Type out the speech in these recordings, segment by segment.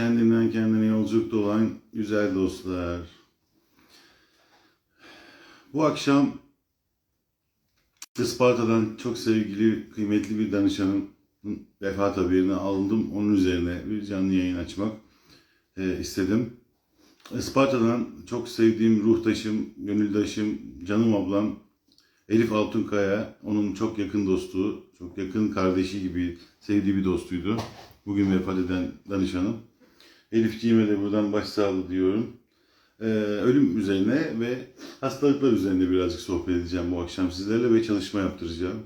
Kendinden kendine yolculukta olan güzel dostlar. Bu akşam Isparta'dan çok sevgili, kıymetli bir danışanın vefat haberini aldım. Onun üzerine bir canlı yayın açmak e, istedim. Isparta'dan çok sevdiğim ruhtaşım, gönüldaşım, canım ablam Elif Altunkaya, onun çok yakın dostu, çok yakın kardeşi gibi sevdiği bir dostuydu. Bugün vefat eden danışanım. Elifciğime de buradan başsağlığı diyorum. Ee, ölüm üzerine ve hastalıklar üzerine birazcık sohbet edeceğim bu akşam sizlerle ve çalışma yaptıracağım.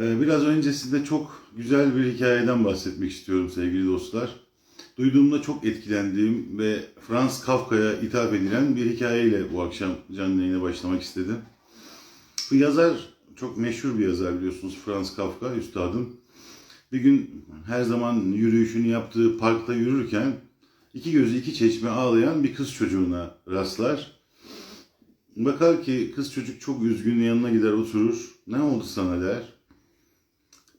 Ee, biraz öncesinde çok güzel bir hikayeden bahsetmek istiyorum sevgili dostlar. Duyduğumda çok etkilendiğim ve Franz Kafka'ya ithaf edilen bir hikayeyle bu akşam canlı yayına başlamak istedim. Bu yazar çok meşhur bir yazar biliyorsunuz Franz Kafka üstadım. Bir gün her zaman yürüyüşünü yaptığı parkta yürürken iki gözü iki çeşme ağlayan bir kız çocuğuna rastlar. Bakar ki kız çocuk çok üzgün yanına gider oturur. Ne oldu sana der.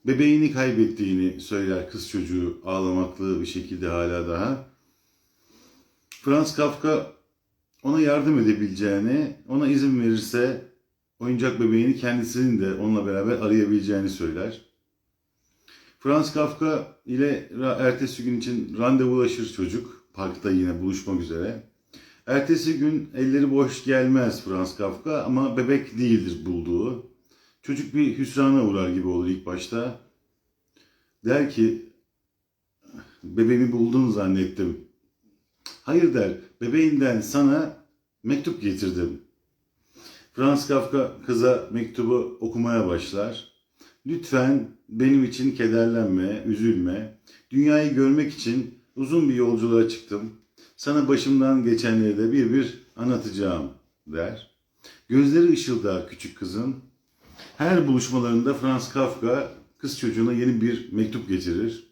Bebeğini kaybettiğini söyler kız çocuğu ağlamaklı bir şekilde hala daha. Franz Kafka ona yardım edebileceğini, ona izin verirse oyuncak bebeğini kendisinin de onunla beraber arayabileceğini söyler. Franz Kafka ile ertesi gün için randevulaşır çocuk. Parkta yine buluşmak üzere. Ertesi gün elleri boş gelmez Franz Kafka ama bebek değildir bulduğu. Çocuk bir hüsrana uğrar gibi olur ilk başta. Der ki, bebeğimi buldun zannettim. Hayır der, bebeğinden sana mektup getirdim. Franz Kafka kıza mektubu okumaya başlar. Lütfen benim için kederlenme, üzülme. Dünyayı görmek için uzun bir yolculuğa çıktım. Sana başımdan geçenleri de bir bir anlatacağım der. Gözleri ışıldar küçük kızın. Her buluşmalarında Franz Kafka kız çocuğuna yeni bir mektup getirir.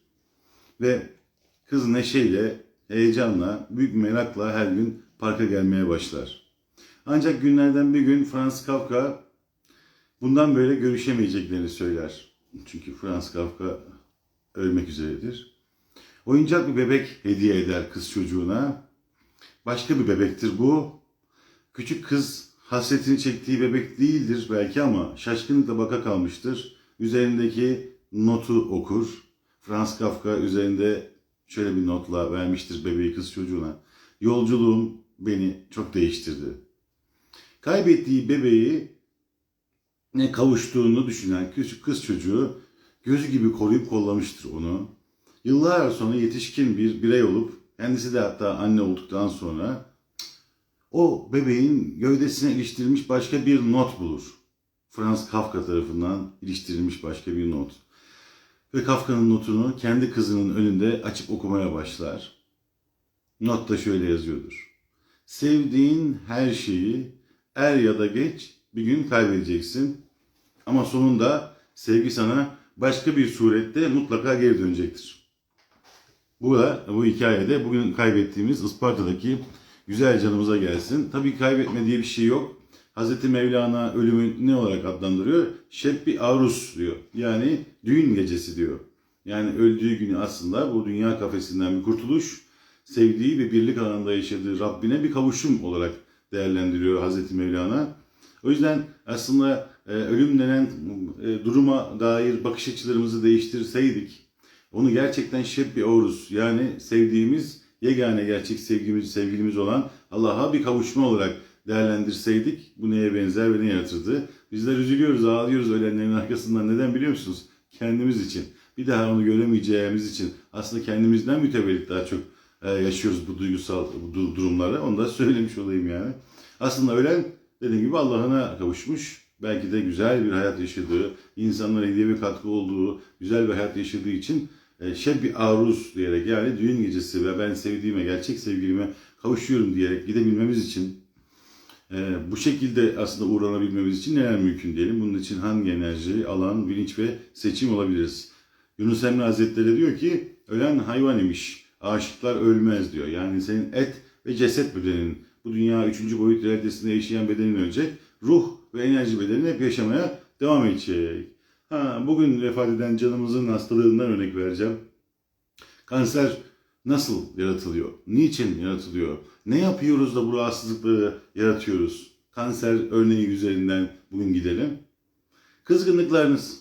Ve kız neşeyle, heyecanla, büyük merakla her gün parka gelmeye başlar. Ancak günlerden bir gün Franz Kafka bundan böyle görüşemeyeceklerini söyler. Çünkü Franz Kafka ölmek üzeredir. Oyuncak bir bebek hediye eder kız çocuğuna. Başka bir bebektir bu. Küçük kız hasretini çektiği bebek değildir belki ama şaşkınlıkla baka kalmıştır. Üzerindeki notu okur. Franz Kafka üzerinde şöyle bir notla vermiştir bebeği kız çocuğuna. Yolculuğum beni çok değiştirdi. Kaybettiği bebeği ne kavuştuğunu düşünen küçük kız çocuğu gözü gibi koruyup kollamıştır onu. Yıllar sonra yetişkin bir birey olup kendisi de hatta anne olduktan sonra o bebeğin gövdesine iliştirilmiş başka bir not bulur. Franz Kafka tarafından iliştirilmiş başka bir not. Ve Kafka'nın notunu kendi kızının önünde açıp okumaya başlar. Notta şöyle yazıyordur. Sevdiğin her şeyi er ya da geç bir gün kaybedeceksin. Ama sonunda sevgi sana başka bir surette mutlaka geri dönecektir. Bu da bu hikayede bugün kaybettiğimiz Isparta'daki güzel canımıza gelsin. Tabii kaybetme diye bir şey yok. Hazreti Mevlana ölümü ne olarak adlandırıyor? Şebbi Arus diyor. Yani düğün gecesi diyor. Yani öldüğü günü aslında bu dünya kafesinden bir kurtuluş, sevdiği ve birlik alanında yaşadığı Rabbine bir kavuşum olarak değerlendiriyor Hazreti Mevlana. O yüzden aslında e, ölüm denen e, duruma dair bakış açılarımızı değiştirseydik, onu gerçekten şebbi oruz yani sevdiğimiz yegane gerçek sevgimiz, sevgilimiz olan Allah'a bir kavuşma olarak değerlendirseydik bu neye benzer ve ne yaratırdı? Bizler üzülüyoruz, ağlıyoruz ölenlerin arkasından. Neden biliyor musunuz? Kendimiz için. Bir daha onu göremeyeceğimiz için. Aslında kendimizden mütevellit daha çok e, yaşıyoruz bu duygusal durumları. Onu da söylemiş olayım yani. Aslında ölen dediğim gibi Allah'ına kavuşmuş. Belki de güzel bir hayat yaşadığı, insanlara hediye ve katkı olduğu, güzel bir hayat yaşadığı için e, şebbi aruz diyerek yani düğün gecesi ve ben sevdiğime, gerçek sevgilime kavuşuyorum diyerek gidebilmemiz için e, bu şekilde aslında uğranabilmemiz için neler mümkün diyelim. Bunun için hangi enerji, alan, bilinç ve seçim olabiliriz? Yunus Emre Hazretleri diyor ki ölen hayvan imiş, aşıklar ölmez diyor. Yani senin et ve ceset bedenin, bu dünya üçüncü boyut realitesinde yaşayan bedenin ölecek. Ruh ve enerji bedeni hep yaşamaya devam edecek. Ha, bugün vefat eden canımızın hastalığından örnek vereceğim. Kanser nasıl yaratılıyor? Niçin yaratılıyor? Ne yapıyoruz da bu rahatsızlıkları yaratıyoruz? Kanser örneği üzerinden bugün gidelim. Kızgınlıklarınız,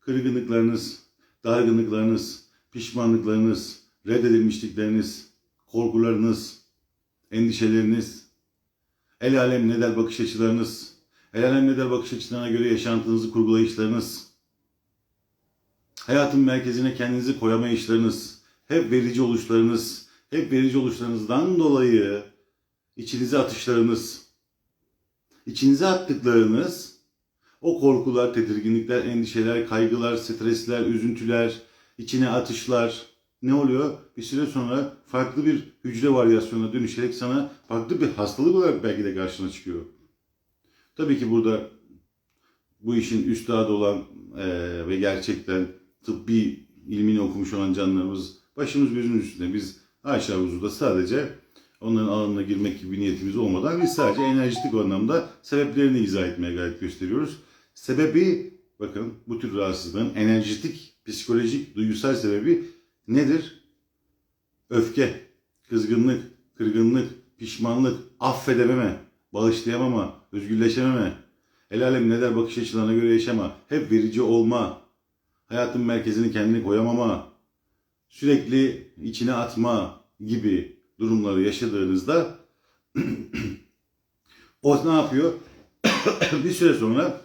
kırgınlıklarınız, dargınlıklarınız, pişmanlıklarınız, reddedilmişlikleriniz, korkularınız, endişeleriniz, el alem ne der bakış açılarınız, el alem ne der bakış açılarına göre yaşantınızı kurgulayışlarınız, hayatın merkezine kendinizi koyamayışlarınız, hep verici oluşlarınız, hep verici oluşlarınızdan dolayı içinize atışlarınız, içinize attıklarınız, o korkular, tedirginlikler, endişeler, kaygılar, stresler, üzüntüler, içine atışlar ne oluyor? Bir süre sonra farklı bir hücre varyasyonuna dönüşerek sana farklı bir hastalık olarak belki de karşına çıkıyor. Tabii ki burada bu işin üstadı olan eee, ve gerçekten tıbbi ilmini okumuş olan canlarımız başımız gözümüz üstünde. Biz haşa huzurda sadece onların alanına girmek gibi bir niyetimiz olmadan biz sadece enerjitik anlamda sebeplerini izah etmeye gayret gösteriyoruz. Sebebi bakın bu tür rahatsızlığın enerjitik, psikolojik, duygusal sebebi nedir? Öfke, kızgınlık, kırgınlık, pişmanlık, affedememe, bağışlayamama, özgürleşememe, el alem ne der bakış açılarına göre yaşama, hep verici olma, hayatın merkezini kendine koyamama, sürekli içine atma gibi durumları yaşadığınızda o ne yapıyor? bir süre sonra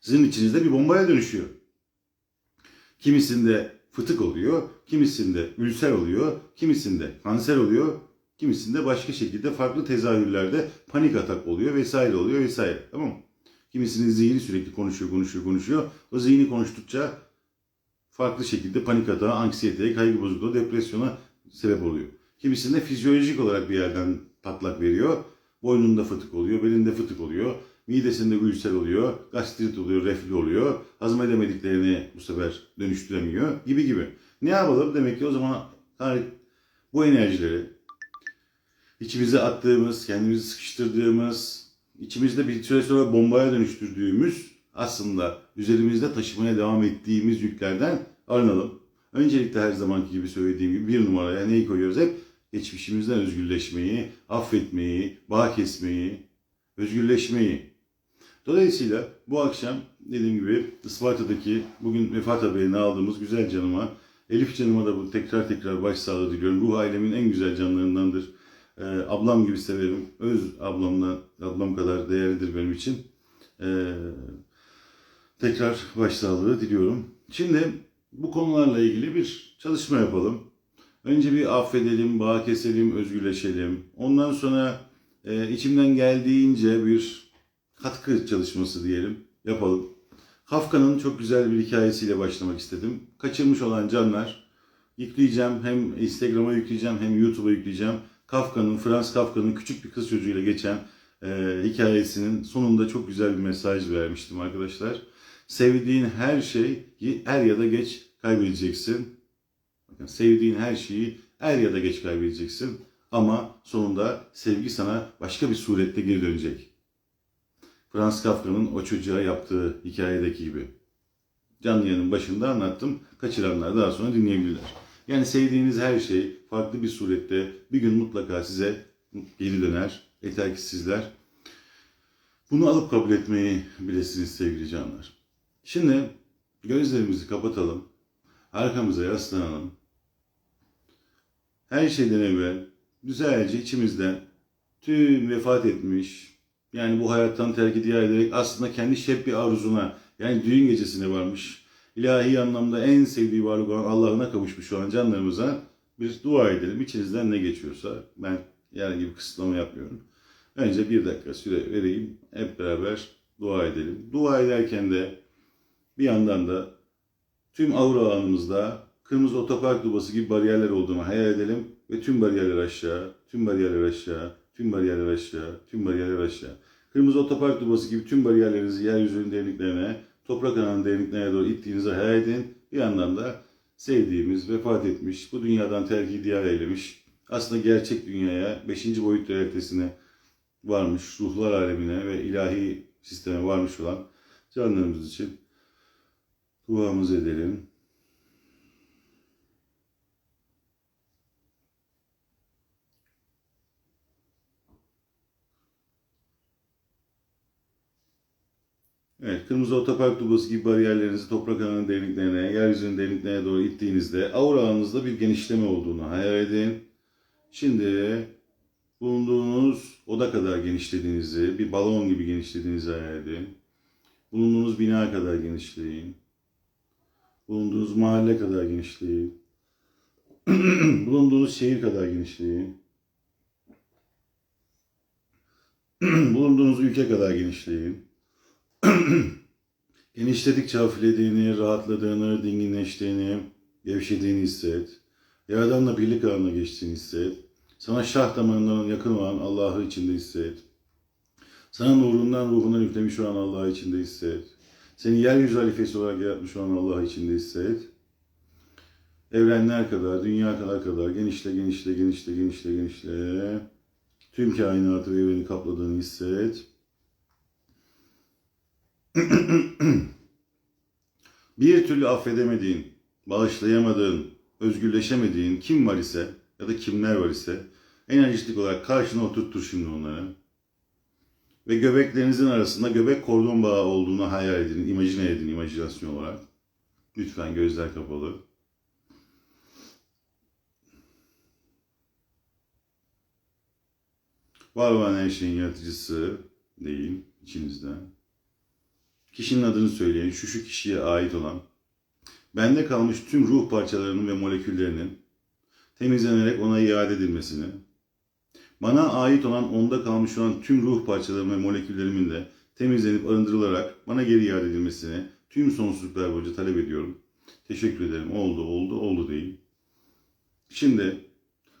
sizin içinizde bir bombaya dönüşüyor. Kimisinde fıtık oluyor, kimisinde ülser oluyor, kimisinde kanser oluyor, kimisinde başka şekilde farklı tezahürlerde panik atak oluyor vesaire oluyor vesaire. Tamam mı? Kimisinin zihni sürekli konuşuyor, konuşuyor, konuşuyor. O zihni konuştukça farklı şekilde panik atağa, anksiyeteye, kaygı bozukluğu, depresyona sebep oluyor. Kimisinde fizyolojik olarak bir yerden patlak veriyor. Boynunda fıtık oluyor, belinde fıtık oluyor. Midesinde ülser oluyor, gastrit oluyor, reflü oluyor. Hazmedemediklerini bu sefer dönüştüremiyor gibi gibi. Ne yapalım? Demek ki o zaman bu enerjileri içimize attığımız, kendimizi sıkıştırdığımız, içimizde bir süre sonra bombaya dönüştürdüğümüz aslında üzerimizde taşımaya devam ettiğimiz yüklerden arınalım. Öncelikle her zamanki gibi söylediğim gibi bir numaraya neyi koyuyoruz hep? Geçmişimizden özgürleşmeyi, affetmeyi, bağ kesmeyi, özgürleşmeyi. Dolayısıyla bu akşam dediğim gibi Isparta'daki bugün vefat haberini aldığımız güzel canıma, Elif canıma da bu tekrar tekrar başsağlığı diliyorum. Ruh ailemin en güzel canlarındandır. Ee, ablam gibi severim. Öz ablamla, ablam kadar değerlidir benim için. Ee, tekrar başsağlığı diliyorum. Şimdi bu konularla ilgili bir çalışma yapalım. Önce bir affedelim, bağ keselim, özgürleşelim. Ondan sonra e, içimden geldiğince bir katkı çalışması diyelim yapalım. Kafka'nın çok güzel bir hikayesiyle başlamak istedim. Kaçırmış olan canlar yükleyeceğim. Hem Instagram'a yükleyeceğim hem YouTube'a yükleyeceğim. Kafka'nın, Frans Kafka'nın küçük bir kız çocuğuyla geçen e, hikayesinin sonunda çok güzel bir mesaj vermiştim arkadaşlar. Sevdiğin her şeyi er ya da geç kaybedeceksin. Bakın sevdiğin her şeyi er ya da geç kaybedeceksin. Ama sonunda sevgi sana başka bir surette geri dönecek. Frans Kafka'nın o çocuğa yaptığı hikayedeki gibi. Canlı yayının başında anlattım. Kaçıranlar daha sonra dinleyebilirler. Yani sevdiğiniz her şey farklı bir surette bir gün mutlaka size geri döner. Yeter ki sizler bunu alıp kabul etmeyi bilesiniz sevgili canlar. Şimdi gözlerimizi kapatalım. Arkamıza yaslanalım. Her şeyden evvel güzelce içimizden tüm vefat etmiş, yani bu hayattan terk ediyor ederek aslında kendi şeb bir arzuna, yani düğün gecesine varmış, ilahi anlamda en sevdiği varlık olan Allah'ına kavuşmuş olan canlarımıza bir dua edelim. İçinizden ne geçiyorsa ben herhangi bir kısıtlama yapmıyorum. Önce bir dakika süre vereyim. Hep beraber dua edelim. Dua ederken de bir yandan da tüm aura alanımızda kırmızı otopark dubası gibi bariyerler olduğunu hayal edelim ve tüm bariyerler aşağı, tüm bariyerler aşağı, tüm bariyerler aşağı, tüm bariyerler aşağı. Kırmızı otopark dubası gibi tüm bariyerlerinizi yeryüzünün derinliklerine, toprak ananın derinliklerine doğru ittiğinizi hayal edin. Bir yandan da sevdiğimiz, vefat etmiş, bu dünyadan terk diyar eylemiş, aslında gerçek dünyaya, 5. boyut realitesine varmış, ruhlar alemine ve ilahi sisteme varmış olan canlarımız için duamızı edelim. Evet, kırmızı otopark dublası gibi bariyerlerinizi toprak ağının derinliklerine, yeryüzünün derinliklerine doğru ittiğinizde aura ağınızda bir genişleme olduğunu hayal edin. Şimdi bulunduğunuz oda kadar genişlediğinizi, bir balon gibi genişlediğinizi hayal edin. Bulunduğunuz bina kadar genişleyin. Bulunduğunuz mahalle kadar genişleyin. Bulunduğunuz şehir kadar genişleyin. Bulunduğunuz ülke kadar genişleyin. Genişledikçe hafiflediğini, rahatladığını, dinginleştiğini, gevşediğini hisset. Yaradanla birlik halına geçtiğini hisset. Sana şah damarından yakın olan Allah'ı içinde hisset. Sana nurundan, ruhundan yüklemiş olan Allah'ı içinde hisset. Seni yeryüzü halifesi olarak yaratmış olan Allah'ı içinde hisset. Evrenler kadar, dünya kadar kadar genişle, genişle, genişle, genişle, genişle. Tüm kainatı ve evreni kapladığını hisset. bir türlü affedemediğin, bağışlayamadığın, özgürleşemediğin kim var ise ya da kimler var ise enerjistik olarak karşına oturttur şimdi onları. Ve göbeklerinizin arasında göbek kordon bağı olduğunu hayal edin, imajine edin imajinasyon olarak. Lütfen gözler kapalı. Var olan her şeyin yaratıcısı değil içinizde. Kişinin adını söyleyin, şu şu kişiye ait olan, bende kalmış tüm ruh parçalarının ve moleküllerinin temizlenerek ona iade edilmesini, bana ait olan onda kalmış olan tüm ruh parçalarım ve moleküllerimin de temizlenip arındırılarak bana geri iade edilmesini tüm sonsuzluklar boyunca talep ediyorum. Teşekkür ederim. Oldu, oldu, oldu deyin. Şimdi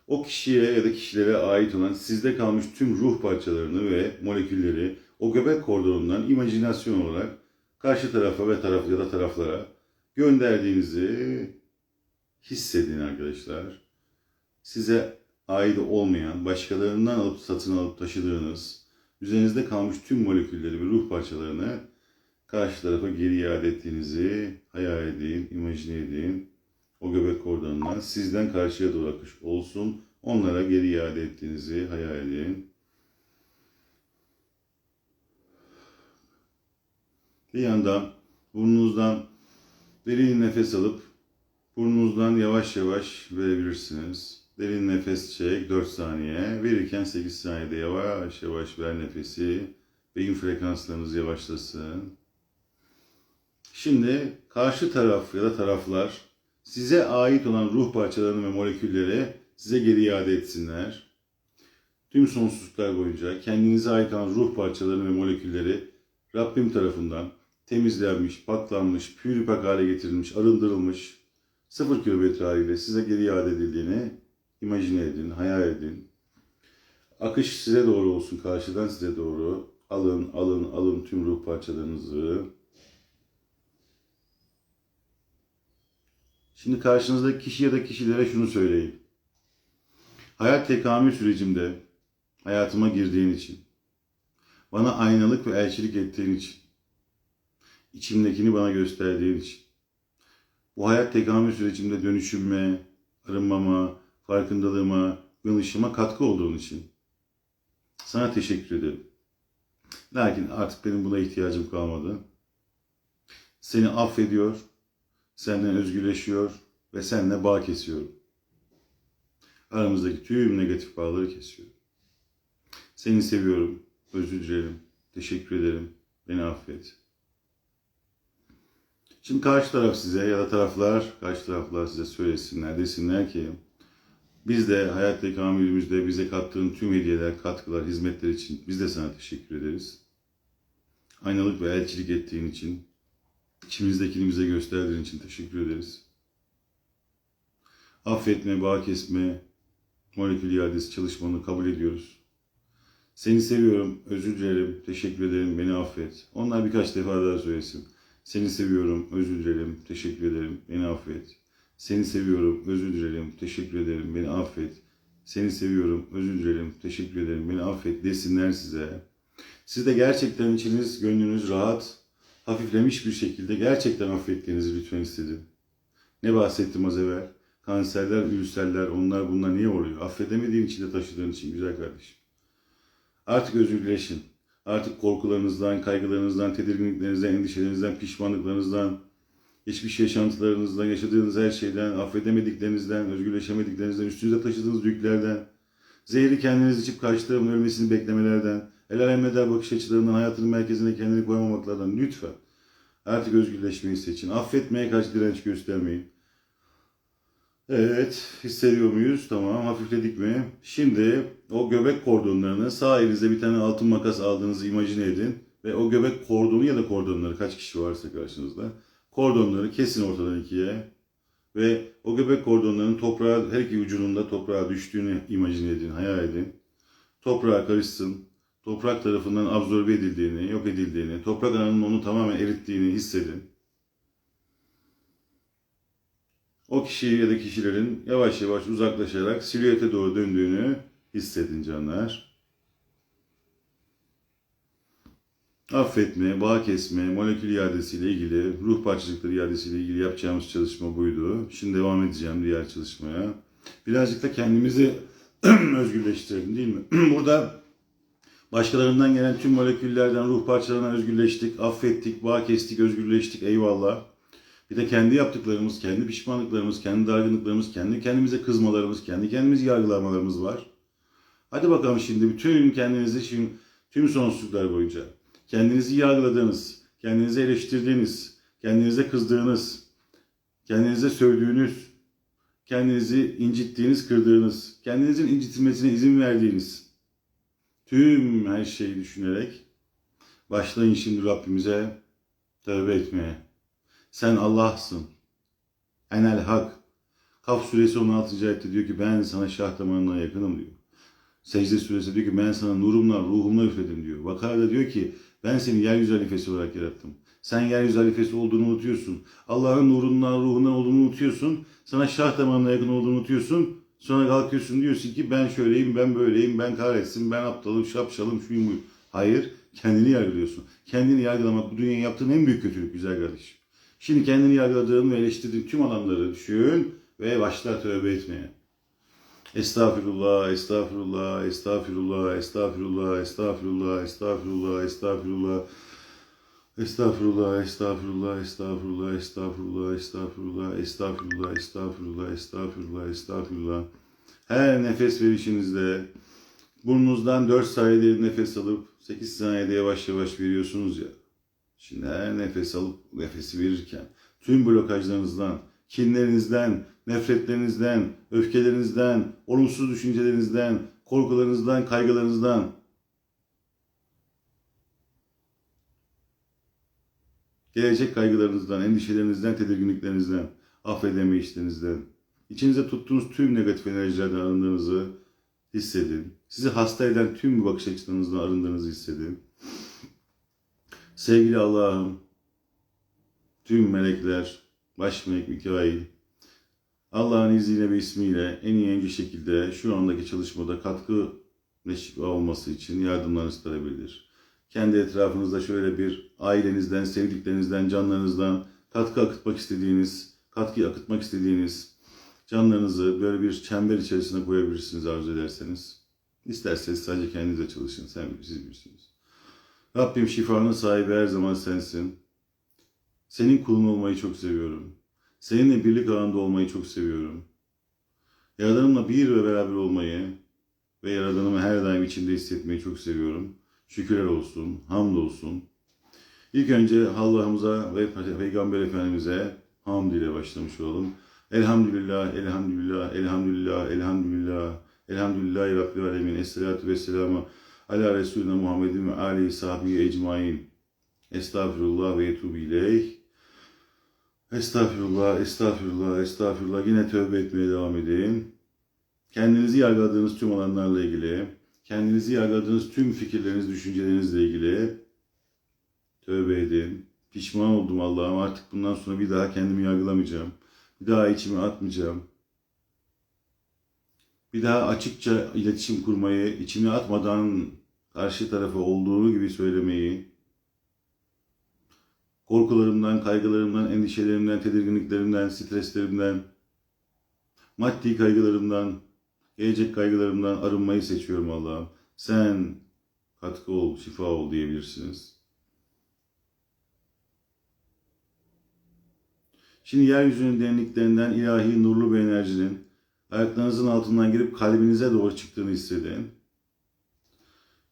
o kişiye ya da kişilere ait olan sizde kalmış tüm ruh parçalarını ve molekülleri o göbek kordonundan imajinasyon olarak karşı tarafa ve taraf ya da taraflara gönderdiğinizi hissedin arkadaşlar. Size ait olmayan, başkalarından alıp satın alıp taşıdığınız, üzerinizde kalmış tüm molekülleri ve ruh parçalarını karşı tarafa geri iade ettiğinizi hayal edin, imajine edin. O göbek kordonundan sizden karşıya doğru akış olsun. Onlara geri iade ettiğinizi hayal edin. Bir yandan burnunuzdan derin nefes alıp burnunuzdan yavaş yavaş verebilirsiniz. Derin nefes çek 4 saniye. Verirken 8 saniyede yavaş yavaş ver nefesi. Beyin frekanslarınız yavaşlasın. Şimdi karşı taraf ya da taraflar size ait olan ruh parçalarını ve molekülleri size geri iade etsinler. Tüm sonsuzluklar boyunca kendinize ait olan ruh parçalarını ve molekülleri Rabbim tarafından temizlenmiş, paklanmış, pürüpak hale getirilmiş, arındırılmış, sıfır kilometre haliyle size geri iade edildiğini imajine edin, hayal edin. Akış size doğru olsun, karşıdan size doğru. Alın, alın, alın tüm ruh parçalarınızı. Şimdi karşınızdaki kişi ya da kişilere şunu söyleyin. Hayat tekamül sürecimde hayatıma girdiğin için, bana aynalık ve elçilik ettiğin için, içimdekini bana gösterdiğin için, bu hayat tekamül sürecimde dönüşümme, arınmama, farkındalığıma, uyanışıma katkı olduğun için sana teşekkür ederim. Lakin artık benim buna ihtiyacım kalmadı. Seni affediyor, senden özgürleşiyor ve seninle bağ kesiyorum. Aramızdaki tüm negatif bağları kesiyorum. Seni seviyorum, özür dilerim, teşekkür ederim, beni affet. Şimdi karşı taraf size ya da taraflar, karşı taraflar size söylesinler, desinler ki biz de hayat tekamülümüzde bize kattığın tüm hediyeler, katkılar, hizmetler için biz de sana teşekkür ederiz. Aynalık ve elçilik ettiğin için, içimizdekini bize gösterdiğin için teşekkür ederiz. Affetme, bağ kesme, molekül iadesi çalışmanı kabul ediyoruz. Seni seviyorum, özür dilerim, teşekkür ederim, beni affet. Onlar birkaç defa daha söylesin. Seni seviyorum, özür dilerim, teşekkür ederim, beni affet. Seni seviyorum, özür dilerim, teşekkür ederim, beni affet. Seni seviyorum, özür dilerim, teşekkür ederim, beni affet desinler size. Siz de gerçekten içiniz, gönlünüz rahat, hafiflemiş bir şekilde gerçekten affettiğinizi lütfen istedim. Ne bahsettim az evvel? Kanserler, ülserler, onlar bunlar niye oluyor? Affedemediğin için de taşıdığın için güzel kardeşim. Artık özürleşin. Artık korkularınızdan, kaygılarınızdan, tedirginliklerinizden, endişelerinizden, pişmanlıklarınızdan, geçmiş yaşantılarınızdan, yaşadığınız her şeyden, affedemediklerinizden, özgürleşemediklerinizden, üstünüze taşıdığınız yüklerden, zehri kendiniz içip karşılarının ölmesini beklemelerden, el alemeder bakış açılarından, hayatının merkezine kendini koymamaklardan lütfen artık özgürleşmeyi seçin. Affetmeye karşı direnç göstermeyin. Evet, hissediyor muyuz? Tamam, hafifledik mi? Şimdi o göbek kordonlarını sağ elinize bir tane altın makas aldığınızı imajine edin. Ve o göbek kordonu ya da kordonları kaç kişi varsa karşınızda. Kordonları kesin ortadan ikiye. Ve o göbek kordonlarının toprağa, her iki ucunun da toprağa düştüğünü imajine edin, hayal edin. Toprağa karışsın. Toprak tarafından absorbe edildiğini, yok edildiğini, toprak ananın onu tamamen erittiğini hissedin. O kişi ya da kişilerin yavaş yavaş uzaklaşarak silüete doğru döndüğünü hissedin canlar. Affetme, bağ kesme, molekül iadesiyle ilgili, ruh parçacıkları iadesiyle ilgili yapacağımız çalışma buydu. Şimdi devam edeceğim diğer çalışmaya. Birazcık da kendimizi özgürleştirelim değil mi? Burada başkalarından gelen tüm moleküllerden, ruh parçalarından özgürleştik, affettik, bağ kestik, özgürleştik, eyvallah. Bir de kendi yaptıklarımız, kendi pişmanlıklarımız, kendi dargınlıklarımız, kendi kendimize kızmalarımız, kendi kendimizi yargılamalarımız var. Hadi bakalım şimdi bütün kendinizi şimdi tüm sonsuzluklar boyunca kendinizi yargıladığınız, kendinizi eleştirdiğiniz, kendinize kızdığınız, kendinize sövdüğünüz, kendinizi incittiğiniz, kırdığınız, kendinizin incitilmesine izin verdiğiniz tüm her şeyi düşünerek başlayın şimdi Rabbimize tövbe etmeye. Sen Allah'sın. Enel hak. Kaf suresi 16. ayette diyor ki ben sana şah damarına yakınım diyor. Secde suresi diyor ki ben sana nurumla, ruhumla üfledim diyor. Vakarda diyor ki ben seni yeryüzü halifesi olarak yarattım. Sen yeryüzü halifesi olduğunu unutuyorsun. Allah'ın nurundan, ruhundan olduğunu unutuyorsun. Sana şah damarına yakın olduğunu unutuyorsun. Sonra kalkıyorsun diyorsun ki ben şöyleyim, ben böyleyim, ben kahretsin, ben aptalım, şapşalım, şuyum buyum. Hayır, kendini yargılıyorsun. Kendini yargılamak bu dünyanın yaptığın en büyük kötülük güzel kardeşim. Şimdi kendini yargıladığın ve eleştirdiğin tüm alanları düşün ve başla tövbe etmeye. Estağfirullah, estağfirullah, estağfirullah, estağfirullah, estağfirullah, estağfirullah, estağfirullah. Estağfurullah, estağfurullah, estağfurullah, estağfurullah, estağfurullah, estağfurullah, estağfurullah, estağfurullah, estağfurullah. Her nefes verişinizde burnunuzdan 4 saniyede nefes alıp 8 saniyede yavaş yavaş veriyorsunuz ya. Şimdi her nefes alıp nefesi verirken tüm blokajlarınızdan, kinlerinizden, nefretlerinizden, öfkelerinizden, olumsuz düşüncelerinizden, korkularınızdan, kaygılarınızdan gelecek kaygılarınızdan, endişelerinizden, tedirginliklerinizden, affedemeyişlerinizden, içinize tuttuğunuz tüm negatif enerjilerden arındığınızı hissedin. Sizi hasta eden tüm bakış açılarınızdan arındığınızı hissedin. Sevgili Allah'ım, tüm melekler, baş melek Mikail, Allah'ın izniyle ve ismiyle en iyi en iyi şekilde şu andaki çalışmada katkı neşve olması için yardımlarınızı talebelidir. Kendi etrafınızda şöyle bir ailenizden, sevdiklerinizden, canlarınızdan katkı akıtmak istediğiniz, katkı akıtmak istediğiniz canlarınızı böyle bir çember içerisine koyabilirsiniz arzu ederseniz. İsterseniz sadece kendinize çalışın, sen siz bilirsiniz. Rabbim şifanın sahibi her zaman sensin. Senin kulun olmayı çok seviyorum. Seninle birlik halinde olmayı çok seviyorum. Yaradanımla bir ve beraber olmayı ve Yaradanımı her daim içinde hissetmeyi çok seviyorum. Şükürler olsun, hamd olsun. İlk önce Allah'ımıza ve Peygamber Efendimiz'e hamd ile başlamış olalım. Elhamdülillah, elhamdülillah, elhamdülillah, elhamdülillah, elhamdülillahi Rabbil Alemin. Esselatu vesselamu ala Resulüne Muhammedin ve alihi sahbihi ecmain. Estağfirullah ve etubu ileyh. Estağfirullah, estağfirullah, estağfirullah. Yine tövbe etmeye devam edin. Kendinizi yargıladığınız tüm alanlarla ilgili, kendinizi yargıladığınız tüm fikirleriniz, düşüncelerinizle ilgili tövbe edin. Pişman oldum Allah'ım artık bundan sonra bir daha kendimi yargılamayacağım. Bir daha içime atmayacağım. Bir daha açıkça iletişim kurmayı, içime atmadan karşı tarafa olduğu gibi söylemeyi, korkularımdan, kaygılarımdan, endişelerimden, tedirginliklerimden, streslerimden, maddi kaygılarımdan, gelecek kaygılarımdan arınmayı seçiyorum Allah'ım. Sen katkı ol, şifa ol diyebilirsiniz. Şimdi yeryüzünün derinliklerinden ilahi nurlu bir enerjinin ayaklarınızın altından girip kalbinize doğru çıktığını hissedin.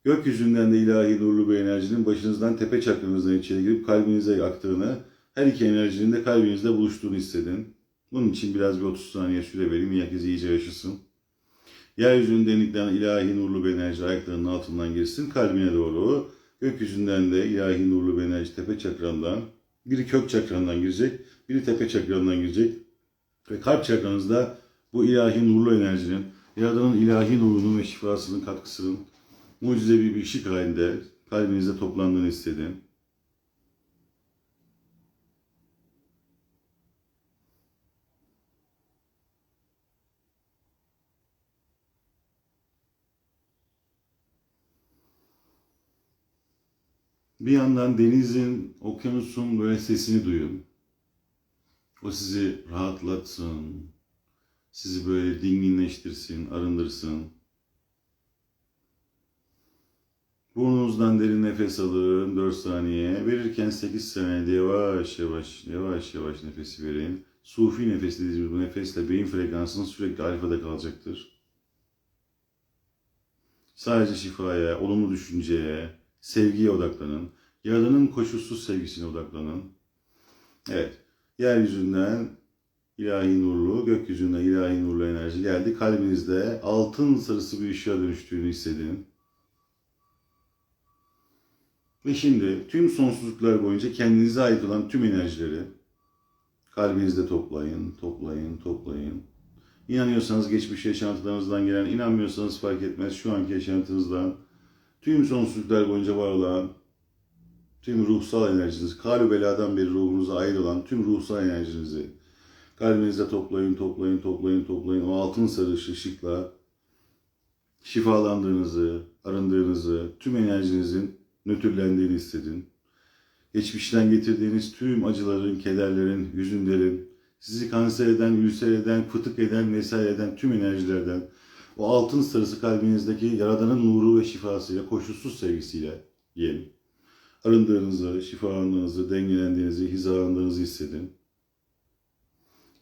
Gökyüzünden de ilahi nurlu bir enerjinin başınızdan tepe çakranızdan içeri girip kalbinize aktığını, her iki enerjinin de kalbinizde buluştuğunu hissedin. Bunun için biraz bir 30 saniye süre vereyim, herkes iyice yaşasın. Yeryüzünün derinliklerinden ilahi nurlu bir enerji ayaklarının altından girsin kalbine doğru. Gökyüzünden de ilahi nurlu bir enerji tepe çakrandan, biri kök çakrandan girecek, biri tepe çakrandan girecek. Ve kalp çakranızda bu ilahi nurlu enerjinin, Yaradan'ın ilahi nurunun ve şifasının katkısının mucizevi bir ışık halinde kalbinizde toplandığını hissedin. Bir yandan denizin, okyanusun böyle sesini duyun. O sizi rahatlatsın, sizi böyle dinginleştirsin, arındırsın. Burnunuzdan derin nefes alın 4 saniye. Verirken 8 saniyede yavaş yavaş yavaş yavaş nefesi verin. Sufi nefes dediğimiz bu nefesle beyin frekansınız sürekli alfada kalacaktır. Sadece şifaya, olumlu düşünceye, sevgiye odaklanın. Yaradanın koşulsuz sevgisine odaklanın. Evet, yeryüzünden ilahi nurlu, gökyüzünden ilahi nurlu enerji geldi. Kalbinizde altın sarısı bir ışığa dönüştüğünü hissedin. Ve şimdi tüm sonsuzluklar boyunca kendinize ait olan tüm enerjileri kalbinizde toplayın, toplayın, toplayın. İnanıyorsanız geçmiş yaşantılarınızdan gelen, inanmıyorsanız fark etmez şu anki yaşantınızdan tüm sonsuzluklar boyunca var olan tüm ruhsal enerjinizi, kalü beladan beri ruhunuza ait olan tüm ruhsal enerjinizi kalbinizde toplayın, toplayın, toplayın, toplayın. O altın sarı ışıkla şifalandığınızı, arındığınızı, tüm enerjinizin nötrlendiğini hissedin. Geçmişten getirdiğiniz tüm acıların, kederlerin, hüzünlerin, sizi kanser eden, ülser eden, fıtık eden, vesaire eden tüm enerjilerden, o altın sarısı kalbinizdeki Yaradan'ın nuru ve şifasıyla, koşulsuz sevgisiyle diyelim. Arındığınızı, şifalandığınızı, dengelendiğinizi, hizalandığınızı hissedin.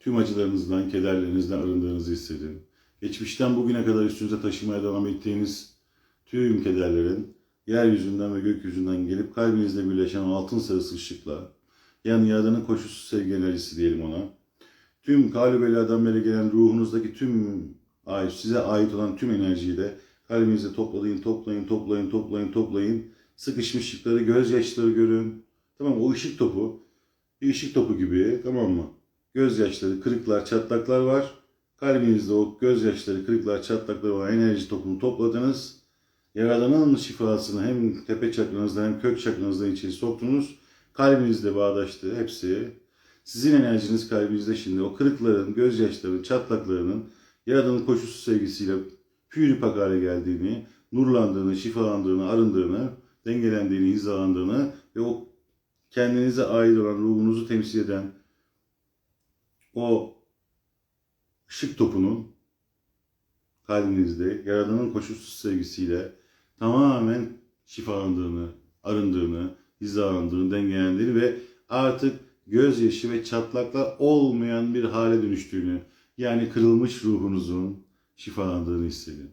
Tüm acılarınızdan, kederlerinizden arındığınızı hissedin. Geçmişten bugüne kadar üstünüze taşımaya devam ettiğiniz tüm kederlerin yeryüzünden ve gökyüzünden gelip kalbinizde birleşen altın sarısı ışıkla, yani Yaradan'ın koşulsuz sevgi enerjisi diyelim ona, tüm kalübeladan beri gelen ruhunuzdaki tüm ait, size ait olan tüm enerjiyi de kalbinizde toplayın, toplayın, toplayın, toplayın, toplayın. Sıkışmışlıkları, gözyaşları görün. Tamam o ışık topu, bir ışık topu gibi tamam mı? Gözyaşları, kırıklar, çatlaklar var. Kalbinizde o gözyaşları, kırıklar, çatlaklar olan enerji topunu topladınız. Yaradanın şifasını hem tepe çakranızda hem kök çakranızda içeri soktunuz. Kalbinizde bağdaştı hepsi. Sizin enerjiniz kalbinizde şimdi o kırıkların, gözyaşların, çatlaklarının Yaradanın koşulsuz sevgisiyle püripak hale geldiğini, nurlandığını, şifalandığını, arındığını, dengelendiğini, hizalandığını ve o kendinize ait olan ruhunuzu temsil eden o ışık topunun kalbinizde Yaradan'ın koşulsuz sevgisiyle tamamen şifalandığını, arındığını, hizalandığını, dengelendiğini ve artık gözyaşı ve çatlaklar olmayan bir hale dönüştüğünü, yani kırılmış ruhunuzun şifalandığını hissedin.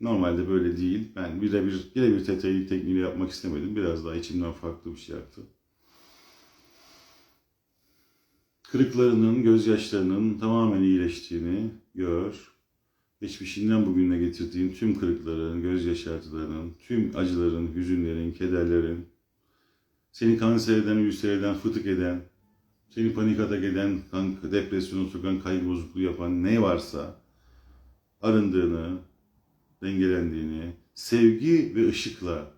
Normalde böyle değil. Ben birebir birebir tetayı tekniğiyle yapmak istemedim. Biraz daha içimden farklı bir şey yaptım. Kırıklarının, gözyaşlarının tamamen iyileştiğini gör. Geçmişinden bugüne getirdiğin tüm kırıkların, göz artılarının, tüm acıların, hüzünlerin, kederlerin, seni kanser eden, ülser eden, fıtık eden, seni panik atak eden, depresyona sokan, kaygı bozukluğu yapan ne varsa arındığını, dengelendiğini, sevgi ve ışıkla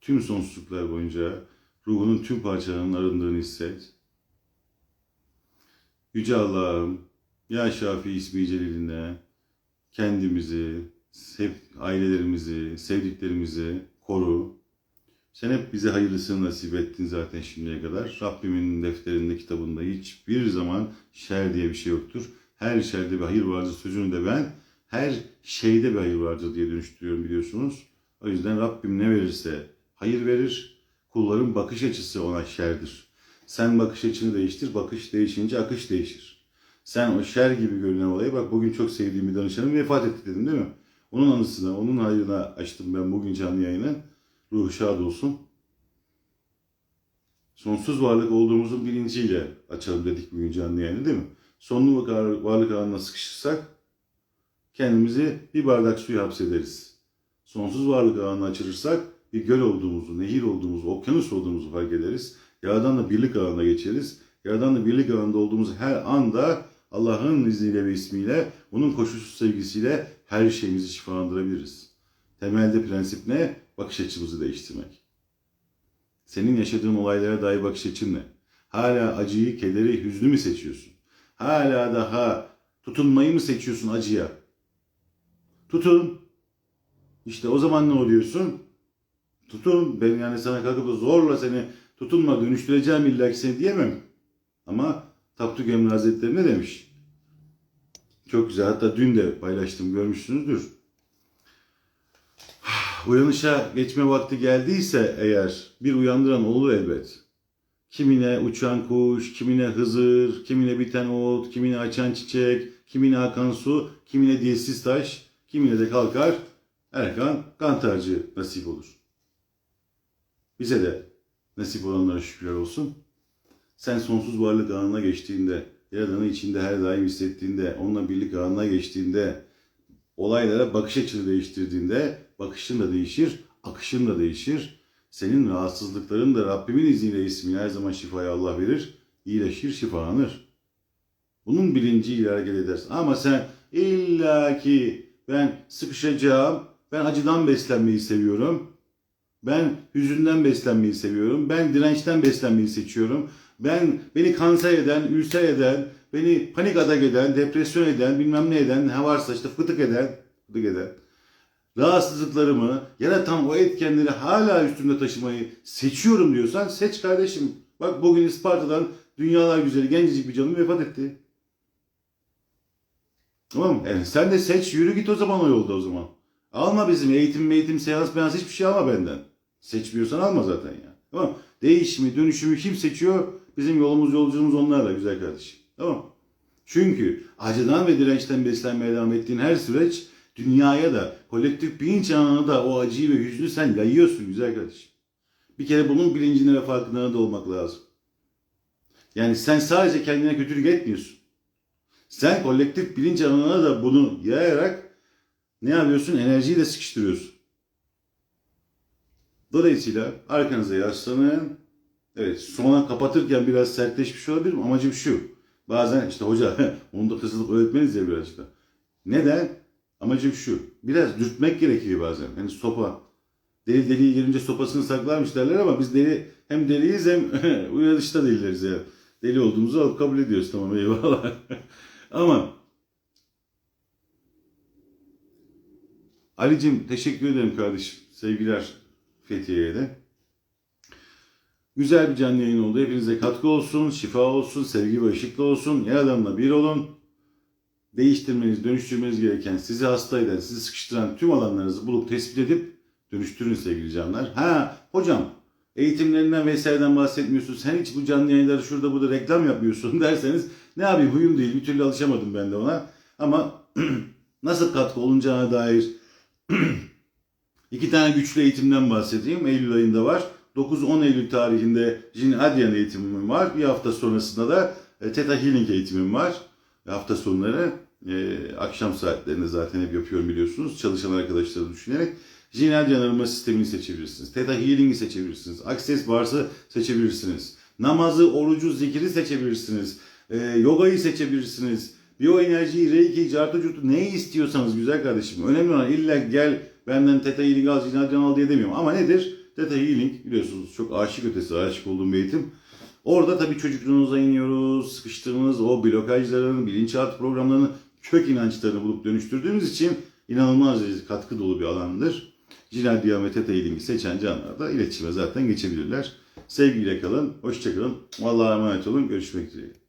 tüm sonsuzluklar boyunca ruhunun tüm parçalarının arındığını hisset. Yüce Allah'ım, Ya Şafi ismi celiline kendimizi, sev, ailelerimizi, sevdiklerimizi koru. Sen hep bize hayırlısını nasip ettin zaten şimdiye kadar. Rabbimin defterinde, kitabında hiçbir zaman şer diye bir şey yoktur. Her şerde bir hayır vardır sözünü de ben her şeyde bir hayır vardır diye dönüştürüyorum biliyorsunuz. O yüzden Rabbim ne verirse hayır verir. Kulların bakış açısı ona şerdir. Sen bakış açını değiştir. Bakış değişince akış değişir. Sen o şer gibi görünen olayı bak bugün çok sevdiğim bir danışanım vefat etti dedim değil mi? Onun anısına, onun hayrına açtım ben bugün canlı yayını. Ruhu şad olsun. Sonsuz varlık olduğumuzun bilinciyle açalım dedik bugün canlı yayını değil mi? Sonlu varlık alanına sıkışırsak kendimizi bir bardak suya hapsederiz. Sonsuz varlık alanına açılırsak bir göl olduğumuzu, nehir olduğumuzu, okyanus olduğumuzu fark ederiz. Yaradanla birlik alanına geçeriz. Yaradanla birlik alanında olduğumuz her anda Allah'ın izniyle ve ismiyle, onun koşulsuz sevgisiyle her şeyimizi şifalandırabiliriz. Temelde prensip ne? Bakış açımızı değiştirmek. Senin yaşadığın olaylara dair bakış açın ne? Hala acıyı, kederi, hüznü mü seçiyorsun? Hala daha tutunmayı mı seçiyorsun acıya? Tutun. İşte o zaman ne oluyorsun? Tutun. Ben yani sana kalkıp zorla seni tutunma dönüştüreceğim illa ki seni diyemem. Ama Tapduk Emre Hazretleri ne demiş? Çok güzel. Hatta dün de paylaştım görmüşsünüzdür. Uyanışa geçme vakti geldiyse eğer bir uyandıran olur elbet. Kimine uçan kuş, kimine hızır, kimine biten ot, kimine açan çiçek, kimine akan su, kimine diyesiz taş, kimine de kalkar Erkan kantarcı nasip olur. Bize de nasip olanlara şükürler olsun. Sen sonsuz varlık alanına geçtiğinde, Yaradan'ı içinde her daim hissettiğinde, onunla birlik alanına geçtiğinde, olaylara bakış açını değiştirdiğinde bakışın da değişir, akışın da değişir. Senin rahatsızlıkların da Rabbimin izniyle ismini her zaman şifaya Allah verir. İyileşir, şifalanır. Bunun bilinciyle hareket edersin. Ama sen illaki ben sıkışacağım, ben acıdan beslenmeyi seviyorum. Ben hüzünden beslenmeyi seviyorum. Ben dirençten beslenmeyi seçiyorum. Ben beni kanser eden, ülser eden, beni panik atak eden, depresyon eden, bilmem ne eden, ne varsa işte fıtık eden, fıtık eden rahatsızlıklarımı yaratan o etkenleri hala üstümde taşımayı seçiyorum diyorsan seç kardeşim. Bak bugün Isparta'dan dünyalar güzeli gencecik bir canım vefat etti. Tamam mı? Yani sen de seç yürü git o zaman o yolda o zaman. Alma bizim eğitim eğitim seans seans hiçbir şey alma benden. Seçmiyorsan alma zaten ya. Tamam? Değişimi, dönüşümü kim seçiyor? Bizim yolumuz, yolculuğumuz onlarla güzel kardeşim. Tamam? Çünkü acıdan ve dirençten beslenmeye devam ettiğin her süreç dünyaya da, kolektif bilinç alanına da o acıyı ve hüznü sen yayıyorsun güzel kardeşim. Bir kere bunun bilincine ve farkına da olmak lazım. Yani sen sadece kendine kötülük etmiyorsun. Sen kolektif bilinç alanına da bunu yayarak ne yapıyorsun? Enerjiyi de sıkıştırıyorsun. Dolayısıyla arkanıza yaslanın. Evet sona kapatırken biraz sertleşmiş olabilirim. Amacım şu. Bazen işte hoca onu da kızılık öğretmeniz ya birazcık da. Neden? Amacım şu. Biraz dürtmek gerekiyor bazen. Yani sopa. Deli deliye girince sopasını saklarmış derler ama biz deli hem deliyiz hem uyanışta değiliz ya. Deli olduğumuzu alıp kabul ediyoruz tamam eyvallah. ama Ali'cim teşekkür ederim kardeşim. Sevgiler Fethiye'ye de. Güzel bir canlı yayın oldu. Hepinize katkı olsun, şifa olsun, sevgi ve ışıkla olsun. Yaradan'la bir olun. Değiştirmeniz, dönüştürmeniz gereken, sizi hasta eden, sizi sıkıştıran tüm alanlarınızı bulup tespit edip dönüştürün sevgili canlar. Ha hocam eğitimlerinden vesaireden bahsetmiyorsun. Sen hiç bu canlı yayınları şurada burada reklam yapmıyorsun derseniz ne yapayım huyum değil. Bir türlü alışamadım ben de ona. Ama nasıl katkı olunacağına dair iki tane güçlü eğitimden bahsedeyim. Eylül ayında var. 9-10 Eylül tarihinde Jin Adyan eğitimim var. Bir hafta sonrasında da e, Theta Healing eğitimim var. Hafta sonları e, akşam saatlerinde zaten hep yapıyorum biliyorsunuz. Çalışan arkadaşları düşünerek. Jin Adyan arınma sistemini seçebilirsiniz. Theta Healing'i seçebilirsiniz. Access Bars'ı seçebilirsiniz. Namazı, orucu, zikiri seçebilirsiniz. E, yogayı seçebilirsiniz. Biyoenerjiyi, reiki, cartı curtu ne istiyorsanız güzel kardeşim. Önemli olan illa gel benden Theta Healing al, Adyan al diye demiyorum. Ama nedir? Theta Healing biliyorsunuz çok aşık ötesi aşık olduğum bir eğitim. Orada tabii çocukluğunuza iniyoruz, sıkıştığınız o blokajların, bilinçaltı programlarını, kök inançlarını bulup dönüştürdüğümüz için inanılmaz derecede katkı dolu bir alandır. Jinal Diyam ve Theta Healing'i seçen canlar da iletişime zaten geçebilirler. Sevgiyle kalın, hoşçakalın, Allah'a emanet olun, görüşmek dileğiyle.